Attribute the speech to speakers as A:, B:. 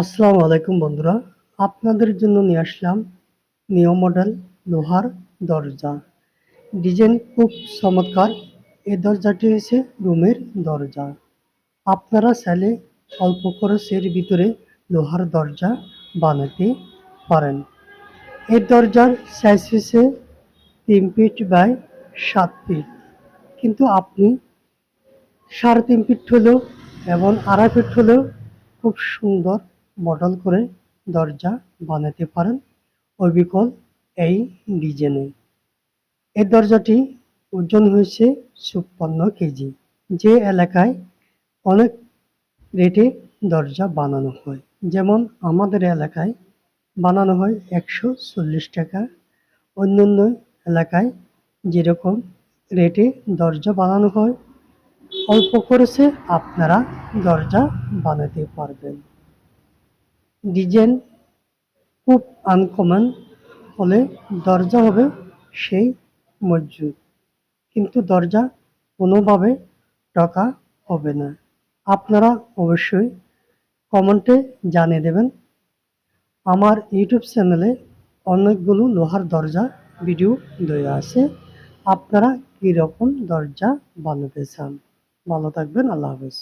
A: আসসালামু আলাইকুম বন্ধুরা, আপনাদের জন্য নিয়ে আসলাম নিও মডেল লোহার দরজা। ডিজাইন খুব চমৎকার এই দরজাটি হচ্ছে রুমের দরজা। আপনারা চাইলে অল্প খরচের ভিতরে লোহার দরজা বানাতে পারেন। এই দরজার সাইজ হচ্ছে তিন ফিট বাই সাত ফিট কিন্তু আপনি সাড়ে তিন ফিট হলেও এবং আড়াই ফিট হলেও খুব সুন্দর মডেল করে দরজা বানাতে পারেন। অবিকল এই ডিজাইনে এই দরজাটি ওজন হয়েছে চুপ্পান্ন কেজি। যে এলাকায় অনেক রেটে দরজা বানানো হয়, যেমন আমাদের এলাকায় বানানো হয় একশো চল্লিশ টাকা। অন্য অন্য এলাকায় যেরকম রেটে দরজা বানানো হয়, অল্প খরচে আপনারা দরজা বানাতে পারবেন। ডিজাইন খুব আনকমন হলে দরজা হবে সেই মজবুত কিন্তু দরজা কোনোভাবে টাকা হবে না। আপনারা অবশ্যই কমেন্টে জানিয়ে দেবেন। আমার ইউটিউব চ্যানেলে অনেকগুলো লোহার দরজা ভিডিও দেওয়া আছে। আপনারা কীরকম দরজা বানাতে চান? ভালো থাকবেন, আল্লাহ হাফেজ।